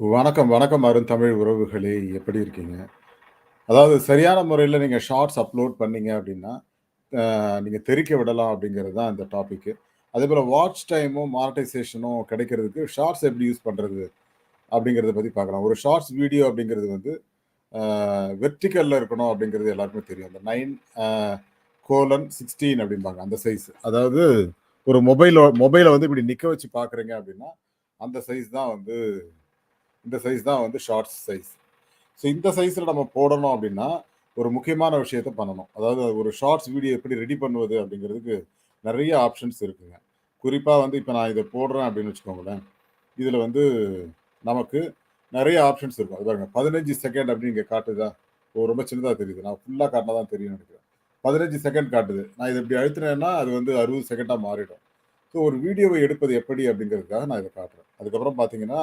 வணக்கம், வணக்கம் அருந்தமிழ் உறவுகளே! எப்படி இருக்கீங்க? அதாவது சரியான முறையில் நீங்கள் ஷார்ட்ஸ் அப்லோட் பண்ணீங்க அப்படின்னா நீங்கள் தெரிக்க தெறிக்க விடலாம் அப்படிங்கிறது தான் இந்த டாப்பிக்கு அதே போல் வாட்ச் டைமும், மார்டைசேஷனும் கிடைக்கிறதுக்கு ஷார்ட்ஸ் எப்படி யூஸ் பண்ணுறது அப்படிங்கிறத பற்றி பார்க்கலாம். ஒரு ஷார்ட்ஸ் வீடியோ அப்படிங்கிறது வந்து வெர்டிக்கலில் வெர்டிகல்ல இருக்கணும் அப்படிங்கிறது எல்லாருக்குமே தெரியும். அந்த நைன் கோலன் சிக்ஸ்டீன் அப்படிம்பாங்க அந்த சைஸ். அதாவது ஒரு மொபைலோ மொபைலை வந்து இப்படி நிற்க வச்சு பார்க்குறீங்க அப்படின்னா அந்த சைஸ் தான் வந்து இந்த சைஸ் தான் வந்து ஷார்ட்ஸ் சைஸ். ஸோ இந்த சைஸில் நம்ம போடணும் அப்படின்னா ஒரு முக்கியமான விஷயத்த பண்ணணும். அதாவது ஒரு ஷார்ட்ஸ் வீடியோ எப்படி ரெடி பண்ணுவது அப்படிங்கிறதுக்கு நிறைய ஆப்ஷன்ஸ் இருக்குங்க. குறிப்பாக வந்து இப்போ நான் இதை போடுறேன் அப்படின்னு வச்சுக்கோங்களேன். இதில் வந்து நமக்கு நிறைய ஆப்ஷன்ஸ் இருக்கும். அது பாருங்க 15 செகண்ட் அப்படின்னு இங்கே காட்டுதா? ஓ ரொம்ப சின்னதாக தெரியுது. நான் ஃபுல்லாக காட்டினா தான் தெரியும்னு நெனைக்கிறேன். 15 செகண்ட் காட்டுது. நான் இதை இப்படி அழுத்தினேன்னா அது வந்து அறுபது செகண்டாக மாறிடும். ஸோ ஒரு வீடியோவை எடுப்பது எப்படி அப்படிங்கிறதுக்காக நான் இதை காட்டுறேன். அதுக்கப்புறம் பார்த்தீங்கன்னா,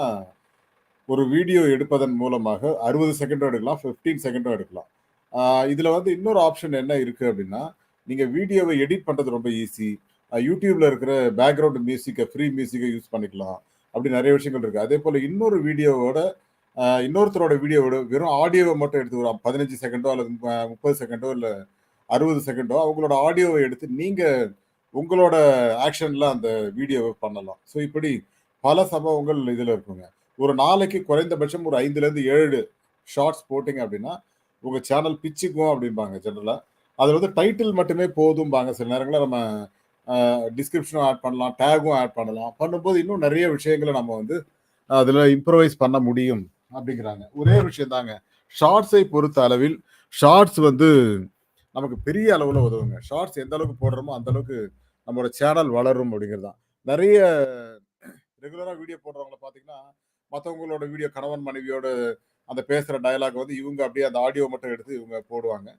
ஒரு வீடியோ எடுப்பதன் மூலமாக 60 செகண்டும் எடுக்கலாம், 15 செகண்டும் எடுக்கலாம். இதில் வந்து இன்னொரு ஆப்ஷன் என்ன இருக்குது அப்படின்னா நீங்கள் வீடியோவை எடிட் பண்ணுறது ரொம்ப ஈஸி. யூடியூப்பில் இருக்கிற பேக்ரவுண்ட் மியூசிக்கை ஃப்ரீ மியூசிக்கை யூஸ் பண்ணிக்கலாம். அப்படி நிறைய விஷயங்கள் இருக்குது அதே போல் இன்னொரு வீடியோவோட இன்னொருத்தரோட வீடியோவோட வெறும் ஆடியோவை மட்டும் எடுத்து ஒரு 15 செகண்டோ அல்லது முப்பது செகண்டோ இல்லை அறுபது செகண்டோ அவங்களோட ஆடியோவை எடுத்து நீங்கள் உங்களோட ஆக்ஷனில் அந்த வீடியோவை பண்ணலாம். ஸோ இப்படி பல சம்பவங்கள் இதில் இருக்குங்க. ஒரு நாளைக்கு குறைந்தபட்சம் ஒரு 5லேருந்து 7 ஷார்ட்ஸ் போட்டிங்க அப்படின்னா உங்கள் சேனல் பிச்சுக்கும் அப்படிம்பாங்க ஜென்ரலாக அதில் வந்து டைட்டில் மட்டுமே போதும்பாங்க. சில நேரங்களில் நம்ம டிஸ்கிரிப்ஷனும் ஆட் பண்ணலாம், டேக்கும் ஆட் பண்ணலாம். பண்ணும்போது இன்னும் நிறைய விஷயங்கள நம்ம வந்து அதில் இம்ப்ரவைஸ் பண்ண முடியும் அப்படிங்கிறாங்க ஒரே விஷயம் தாங்க. ஷார்ட்ஸை பொறுத்த அளவில் ஷார்ட்ஸ் வந்து நமக்கு பெரிய அளவில் உதவுங்க. ஷார்ட்ஸ் எந்த அளவுக்கு போடுறோமோ, அந்த அளவுக்கு சேனல் வளரும் அப்படிங்கிறது தான். நிறைய ரெகுலராக வீடியோ போடுறவங்கள பார்த்தீங்கன்னா, மற்றவங்களோட வீடியோ கணவன் மனைவியோட அந்த பேசுகிற டயலாக் வந்து இவங்க அப்படியே அந்த ஆடியோ மட்டும் எடுத்து இவங்க போடுவாங்க.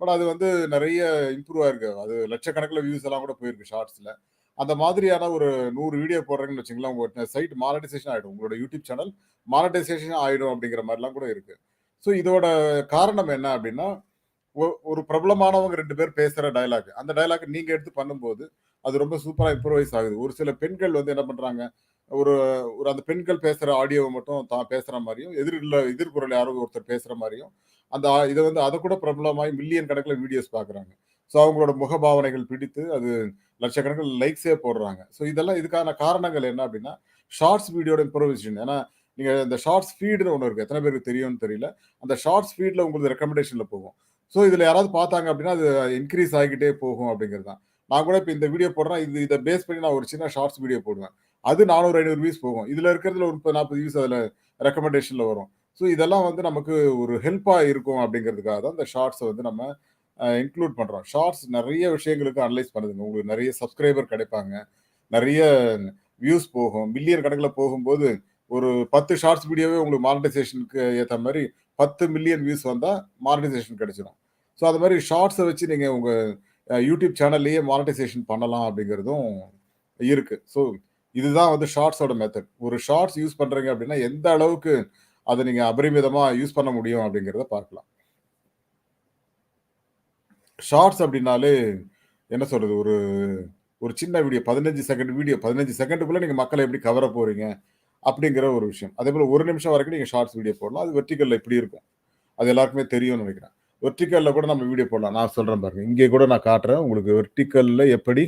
பட் அது வந்து நிறைய இம்ப்ரூவ் ஆயிருக்கு. அது லட்சக்கணக்கில் வியூஸ் எல்லாம் கூட போயிருக்கு ஷார்ட்ஸில் அந்த மாதிரியான ஒரு நூறு வீடியோ போடுறீங்கன்னு வச்சுங்களேன் உங்கள் சைட் மானடைசேஷன் ஆகிடும் உங்களோட யூடியூப் சேனல் மானடைசேஷன் ஆகிடும் அப்படிங்கிற மாதிரிலாம் கூட இருக்குது ஸோ இதோட காரணம் என்ன அப்படின்னா ஒரு பிரபலமானவங்க ரெண்டு பேர் பேசுகிற டயலாக். அந்த டைலாக் நீங்கள் எடுத்து பண்ணும்போது, அது ரொம்ப சூப்பராக இம்ப்ரூவைஸ் ஆகுது. ஒரு சில பெண்கள் வந்து என்ன பண்ணுறாங்க ஒரு ஒரு அந்த பெண்கள் பேசுகிற ஆடியோவை மட்டும் தான் பேசுகிற மாதிரியும் எதிரில் எதிர்குரல் யாரோ ஒருத்தர் பேசுகிற மாதிரியும் அந்த இதை வந்து அதை கூட பிரபலமாகி மில்லியன் கணக்கில் வீடியோஸ் பார்க்குறாங்க. ஸோ அவங்களோட முகபாவனைகள் பிடித்து அது லட்சக்கணக்கில் லைக்ஸே போடுறாங்க. ஸோ இதெல்லாம் இதுக்கான காரணங்கள் என்ன அப்படின்னா ஷார்ட்ஸ் வீடியோட இம்ப்ரூவைசேஷன். ஏன்னா, நீங்கள் இந்த ஷார்ட்ஸ் ஃபீடுன்னு ஒன்று இருக்குது எத்தனை பேருக்கு தெரியும்னு தெரியல. அந்த ஷார்ட்ஸ் ஃபீடில் உங்களுக்கு ரெக்கமெண்டேஷனில் போகும். ஸோ இதில் யாராவது பார்த்தாங்க அப்படின்னா அது இன்க்ரீஸ் ஆகிக்கிட்டே போகும் அப்படிங்கிறது தான். நான் கூட இப்போ இந்த வீடியோ போடுறேன். இது இதை பேஸ் பண்ணி நான் ஒரு சின்ன ஷார்ட்ஸ் வீடியோ போடுவேன். அது நானூறு ஐநூறு வியூஸ் போகும். இதுல இருக்கிறதுல ஒரு 30, 40 வியூஸ் அதுல ரெக்கமெண்டேஷன்ல வரும். ஸோ இதெல்லாம் வந்து நமக்கு ஒரு ஹெல்ப்பா இருக்கும் அப்படிங்கிறதுக்காக தான் இந்த ஷார்ட்ஸை வந்து நம்ம இன்க்ளூட் பண்றோம். ஷார்ட்ஸ் நிறைய விஷயங்களுக்கு அனலைஸ் பண்ணுதுங்க. உங்களுக்கு நிறைய சப்ஸ்கிரைபர் கிடைப்பாங்க. நிறைய வியூஸ் போகும். மில்லியன் கணக்கில் போகும்போது, ஒரு 10 ஷார்ட்ஸ் வீடியோவே உங்களுக்கு மானிட்டைசேஷனுக்கு ஏற்ற மாதிரி பத்து மில்லியன் வியூஸ் வந்தால் மானிட்டைசேஷன் கிடைச்சிடும் ஸோ அது மாதிரி ஷார்ட்ஸை வச்சு நீங்கள் உங்கள் யூடியூப் சேனல்லையே மானிட்டைசேஷன் பண்ணலாம் அப்படிங்கிறதும் இருக்குது ஸோ இதுதான் வந்து ஷார்ட்ஸோட மெத்தட். ஒரு ஷார்ட்ஸ் யூஸ் பண்றீங்க அப்படின்னா எந்த அளவுக்கு அதை நீங்க அபரிமிதமா யூஸ் பண்ண முடியும் அப்படிங்கிறத பார்க்கலாம். ஷார்ட்ஸ் அப்படின்னாலே என்ன சொல்றது? ஒரு ஒரு சின்ன வீடியோ 15 செகண்ட் வீடியோ 15 செகண்டுக்குள்ள நீங்க மக்களை எப்படி கவர போறீங்க? அப்படிங்கிற ஒரு விஷயம். அதே போல் ஒரு நிமிஷம் வரைக்கும் நீங்க ஷார்ட்ஸ் வீடியோ போடலாம். அது வெர்டிகல்ல இப்படி இருக்கும். அது எல்லாருக்குமே தெரியும்னு நினைக்கிறேன் வெர்டிக்கலில் கூட நம்ம வீடியோ போடலாம். நான் சொல்றேன் பாருங்க. இங்கே கூட நான் காட்டுறேன். உங்களுக்கு வெர்டிகல்ல எப்படி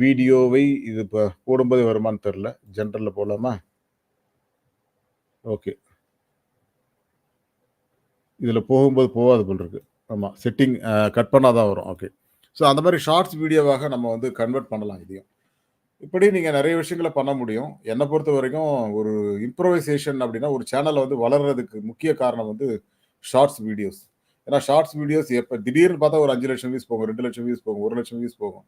வீடியோவை இது இப்போ போடும்போது வருமான்னு தெரில ஜென்ரலில் போடலாமா? ஓகே. இதில் போகும்போது போகாது போல் இருக்கு. ஆமாம் செட்டிங் கட் பண்ணால் தான் வரும். ஓகே. ஸோ அந்த மாதிரி ஷார்ட்ஸ் வீடியோவாக நம்ம வந்து கன்வெர்ட் பண்ணலாம் இதையும். இப்படி நீங்கள் நிறைய விஷயங்கள பண்ண முடியும். என்னை பொறுத்த வரைக்கும் ஒரு இம்ப்ரோவைசேஷன் அப்படின்னா ஒரு சேனலை வந்து வளர்றதுக்கு முக்கிய காரணம் வந்து ஷார்ட்ஸ் வீடியோஸ். ஏன்னா ஷார்ட்ஸ் வீடியோஸ் எப்போ திடீர்னு பார்த்தா ஒரு 5,00,000 வியூஸ் போகும், 2,00,000 வியூஸ் போகும், ஒரு லட்சம் வியூஸ் போகும்.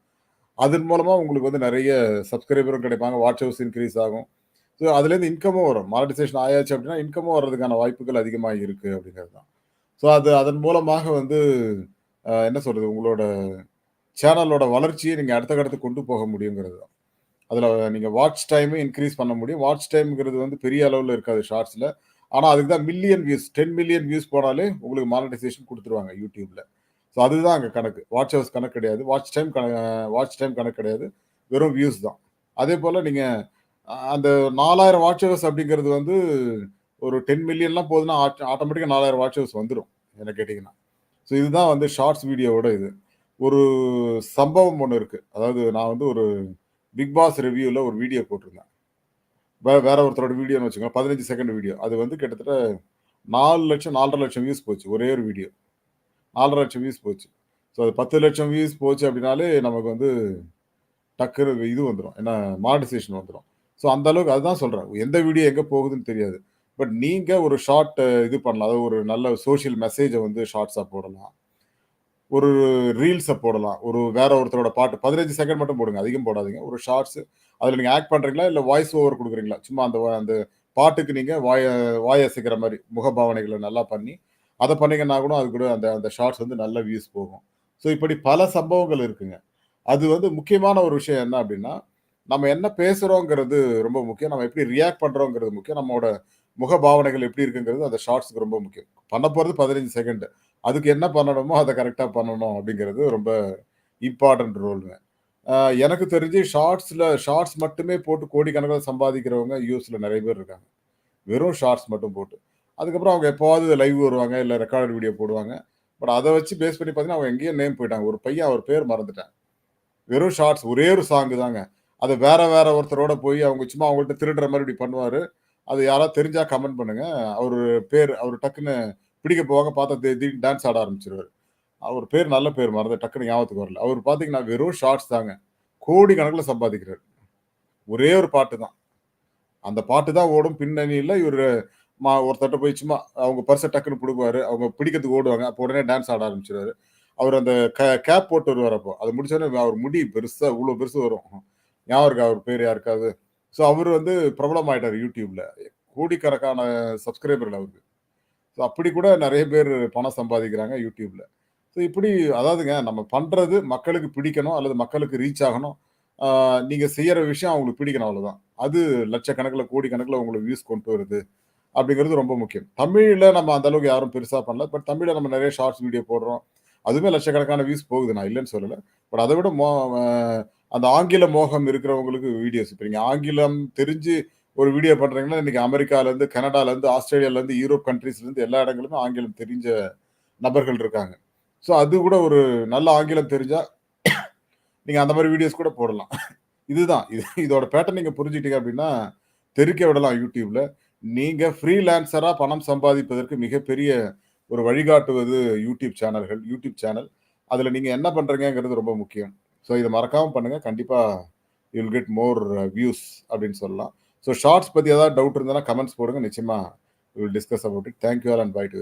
அதன் மூலமாக உங்களுக்கு வந்து நிறைய சப்ஸ்கிரைபரும் கிடைப்பாங்க. வாட்ச் ஹவுஸ் இன்க்ரீஸ் ஆகும். ஸோ அதுலேருந்து இன்கமும் வரும். மானிட்டைசேஷன் ஆயாச்சு அப்படின்னா இன்கமும் வர்றதுக்கான வாய்ப்புகள் அதிகமாக இருக்குது அப்படிங்கிறது தான். ஸோ அது அதன் மூலமாக வந்து என்ன சொல்கிறது உங்களோட சேனலோட வளர்ச்சியை நீங்கள் அடுத்த கடத்துக்கு கொண்டு போக முடியுங்கிறது தான். அதில் நீங்கள் வாட்ச் டைமே இன்க்ரீஸ் பண்ண முடியும். வாட்ச் டைம்ங்கிறது வந்து பெரிய அளவில் இருக்காது ஷார்ட்ஸில் ஆனால் அதுக்கு தான் மில்லியன் வியூஸ் 10 மில்லியன் வியூஸ் போனாலே உங்களுக்கு மானிட்டைசேஷன் கொடுத்துருவாங்க யூடியூப்பில் ஸோ அதுதான் அங்கே கணக்கு. வாட்ச் ஹவர்ஸ் கணக்கு கிடையாது. வாட்ச் டைம் கண வாட்ச் டைம் கணக்கு கிடையாது. வெறும் வியூஸ் தான். அதே போல் நீங்கள் அந்த 4000 வாட்ச் ஹவர்ஸ் அப்படிங்கிறது வந்து ஒரு 10 மில்லியன்லாம் போதுன்னா ஆட்டோமேட்டிக்காக நாலாயிரம் வாட்ச் ஹவர்ஸ் வந்துடும் என்ன கேட்டிங்கன்னா ஸோ இதுதான் வந்து ஷார்ட்ஸ் வீடியோவோட இது. ஒரு சம்பவம் ஒன்று இருக்குது அதாவது நான் வந்து ஒரு பிக் பாஸ் ரிவ்யூவில் ஒரு வீடியோ போட்டிருந்தேன். வே வேற ஒருத்தரோட வீடியோன்னு வச்சுக்கோங்க. 15 செகண்ட் வீடியோ. அது வந்து கிட்டத்தட்ட நாலு லட்சம் நாலரை லட்சம் வியூஸ் போச்சு. ஒரே ஒரு வீடியோ. 4,50,000 வியூஸ் போச்சு. ஸோ அது பத்து லட்சம் வியூஸ் போச்சு அப்படின்னாலே நமக்கு வந்து டக்குனு இது வந்துடும் என்ன மானிடைசேஷன் வந்துடும் ஸோ அந்த அளவுக்கு அதுதான் சொல்கிறேன் எந்த வீடியோ எங்கே போகுதுன்னு தெரியாது. பட் நீங்கள் ஒரு ஷார்ட் இது பண்ணலாம். அதாவது ஒரு நல்ல சோஷியல் மெசேஜை வந்து ஷார்ட்ஸாக போடலாம். ஒரு ரீல்ஸை போடலாம். ஒரு வேற ஒருத்தரோட பாட்டு 15 செகண்ட் மட்டும் போடுங்க. அதிகம் போடாதீங்க. ஒரு ஷார்ட்ஸ் அதில் நீங்கள் ஆக்ட் பண்ணுறீங்களா இல்லை வாய்ஸ் ஓவர் கொடுக்குறீங்களா சும்மா அந்த அந்த பாட்டுக்கு நீங்கள் வாய வாய் அசைக்கிற மாதிரி முகபாவனைகளை நல்லா பண்ணி, அதை பண்ணிங்கன்னா கூட அது கூட அந்த அந்த ஷார்ட்ஸ் வந்து நல்ல வியூஸ் போகும். ஸோ இப்படி பல சம்பவங்கள் இருக்குங்க. அது வந்து முக்கியமான ஒரு விஷயம் என்ன அப்படின்னா, நம்ம என்ன பேசுகிறோங்கிறது ரொம்ப முக்கியம். நம்ம எப்படி ரியாக்ட் பண்ணுறோங்கிறது முக்கியம். நம்மளோட முகபாவனைகள் எப்படி இருக்குங்கிறது அந்த ஷார்ட்ஸ்க்கு ரொம்ப முக்கியம். பண்ண போகிறது பதினஞ்சு செகண்டு அதுக்கு என்ன பண்ணணுமோ அதை கரெக்டாக பண்ணணும் அப்படிங்கிறது ரொம்ப இம்பார்ட்டன்ட் ரோல்ங்க. எனக்கு தெரிஞ்சு ஷார்ட்ஸில் ஷார்ட்ஸ் மட்டுமே போட்டு கோடிக்கணக்கில் சம்பாதிக்கிறவங்க யுஎஸ்ல நிறைய பேர் இருக்காங்க. வெறும் ஷார்ட்ஸ் மட்டும் போட்டு. அதுக்கப்புறம் அவங்க எப்போவாது லைவ் வருவாங்க. இல்லை ரெக்கார்டட் வீடியோ போடுவாங்க. பட் அதை வச்சு பேஸ் பண்ணி பார்த்தீங்கன்னா, அவங்க எங்கேயும் நேம் போயிட்டாங்க. ஒரு பையன் அவர் பேர் மறந்துட்டேன். வெறும் ஷார்ட்ஸ் ஒரே ஒரு சாங்கு தாங்க. அது வேற வேற ஒருத்தரோட போய் அவங்க சும்மா அவங்கள்ட்ட திருடுற மாதிரி இப்படி பண்ணுவார் அது யாராவது தெரிஞ்சா கமெண்ட் பண்ணுங்க. அவர் பேர் அவர் டக்குன்னு பிடிக்க போவாங்க. பார்த்தா திடீர்னு டான்ஸ் ஆட ஆரம்பிச்சிருவார் அவர் பேர் நல்ல பேர் மறந்து டக்குன்னு ஞாபகத்துக்கு வரல. அவர் பார்த்தீங்கன்னா, வெறும் ஷார்ட்ஸ் தாங்க. கோடிக்கணக்கில் சம்பாதிக்கிறார் ஒரே ஒரு பாட்டு தான். அந்த பாட்டு தான் ஓடும் பின்னணியில் இவர் மா ஒருத்தர்ட்ட போய் சும்மா அவங்க பர்சை டக்குன்னு புடுங்குவாரு. அவங்க பிடிக்கிறதுக்கு ஓடுவாங்க. அப்போ உடனே டான்ஸ் ஆட ஆரம்பிச்சிருவாரு அவர் அந்த க கேப் போட்டு வருவார் அப்போ. அது முடிச்சோடனே அவர் முடி பெருசா இவ்வளோ பெருசு வரும். ஞாபகம் இருக்கா அவர் பேர் யாருக்காவது? ஸோ அவர் வந்து பிரபலம் ஆயிட்டார் யூடியூப்ல. கோடிக்கணக்கான சப்ஸ்கிரைபர்கள் அவருக்கு. ஸோ அப்படி கூட நிறைய பேர் பணம் சம்பாதிக்கிறாங்க யூடியூப்ல. ஸோ இப்படி அதாவதுங்க நம்ம பண்றது மக்களுக்கு பிடிக்கணும் அல்லது மக்களுக்கு ரீச் ஆகணும். நீங்கள் நீங்க செய்யற விஷயம் அவங்களுக்கு பிடிக்கணும் அவ்வளோதான். அது லட்சக்கணக்கில் கோடி கணக்கில் உங்களுக்கு வியூஸ் கொண்டு வருது. அப்படிங்கிறது ரொம்ப முக்கியம். தமிழில் நம்ம அந்த அளவுக்கு யாரும் பெருசாக பண்ணல. பட் தமிழில் நம்ம நிறைய ஷார்ட்ஸ் வீடியோ போடுறோம். அதுவுமே லட்சக்கணக்கான வியூஸ் போகுது. நான் இல்லைன்னு சொல்லலை பட் அதை விட மோ அந்த ஆங்கில மோகம் இருக்கிறவங்களுக்கு வீடியோஸ் இப்போ நீங்கள் ஆங்கிலம் தெரிஞ்சு ஒரு வீடியோ பண்ணுறீங்கன்னா இன்னைக்கு அமெரிக்காலேருந்து கனடாலேருந்து ஆஸ்திரேலியாவிலேருந்து யூரோப் கண்ட்ரீஸ்லேருந்து எல்லா இடங்களுமே ஆங்கிலம் தெரிஞ்ச நபர்கள் இருக்காங்க. ஸோ அது கூட ஒரு நல்ல ஆங்கிலம் தெரிஞ்சால் நீங்கள் அந்த மாதிரி வீடியோஸ் கூட போடலாம். இதுதான். இது இதோட பேட்டர்ன் நீங்கள் புரிஞ்சுக்கிட்டீங்க அப்படின்னா, தெறிக்க விடலாம் யூடியூப்பில் நீங்க ஃப்ரீலான்சரா பணம் சம்பாதிப்பதற்கு மிகப்பெரிய ஒரு வழிகாட்டுவது யூடியூப் சேனல்கள். YouTube channel. அதுல நீங்க என்ன பண்றீங்கிறது ரொம்ப முக்கியம். ஸோ இதை மறக்காம பண்ணுங்க. கண்டிப்பா யூல் கெட் மோர் வியூஸ் அப்படின்னு சொல்லலாம். ஸோ ஷார்ட்ஸ் பத்தி ஏதாவது டவுட் இருந்ததுன்னா கமெண்ட்ஸ் போடுங்க. நிச்சயமா we will discuss about it. Thank you all and bye to